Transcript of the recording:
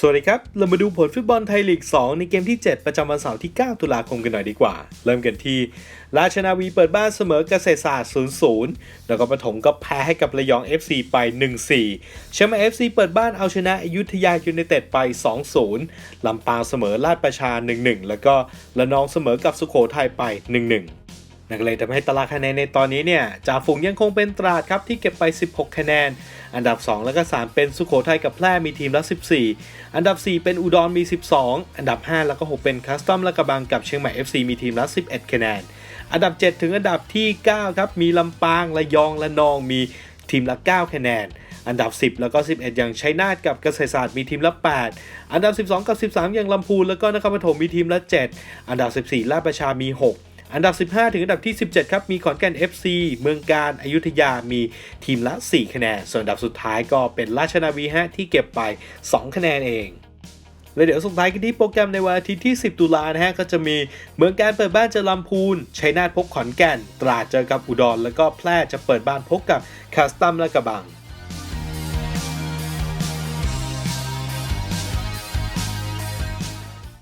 สวัสดีครับ เรามาดูผลฟุตบอลไทยลีก 2 ในเกมที่ 7 ประจำวันเสาร์ที่ 9 ตุลาคมกันหน่อยดีกว่า เริ่มกันที่ ราชนาวีเปิดบ้านเสมอเกษตรศาสตร์ 0-0 แล้วก็ปฐมก็แพ้ให้กับระยอง FC ไป 1-4 เชียงใหม่ FC เปิดบ้านเอาชนะอยุธยายูไนเต็ดไป 2-0 ลำปางเสมอลาดประชา 1-1 แล้วก็ระนองเสมอกับสุโขทัยไป 1-1นั่นก็เลยทำให้ตารางคะแนนในตอนนี้เนี่ยจ่าฝูงยังคงเป็นตราดครับที่เก็บไป 16 คะแนน อันดับ 2 แล้วก็ 3 เป็นสุโขทัยกับแพร่มีทีมละ 14 อันดับ 4 เป็นอุดรมี 12 อันดับ 5 แล้วก็ 6 เป็นคัสตอมและกระบังกับเชียงใหม่ FC มีทีมละ 11 คะแนน อันดับ 7 ถึงอันดับที่ 9 ครับ มีลำปางระยองและนองมีทีมละ 9 คะแนน อันดับ 10 แล้วก็ 11 อย่างชัยนาทกับเกษตรศาสตร์มีทีมละ 8 อันดับ 12 กับ 13 อย่างลำพูนแล้วก็นครปฐมมีทีมละ 7 อันดับ 14ราชประชามี 6 อันดับ 15 ถึงอันดับที่ 17 ครับ มีขอนแก่น FC เมืองการอายุทยามีทีมละ 4 คะแนน ส่วนอันดับสุดท้ายก็เป็นราชนาวีฮะที่เก็บไป 2 คะแนนเองและเดี๋ยวส่งท้ายกันที่โปรแกรมในวันอาทิตย์ที่ 10 ตุลานะฮะ ก็จะมีเมืองการเปิดบ้านเจอลำพูน ชัยนาทพบขอนแก่น ตราดเจอกับอุดร แล้วก็แพร่จะเปิดบ้านพบกับคาสตัมและกระบัง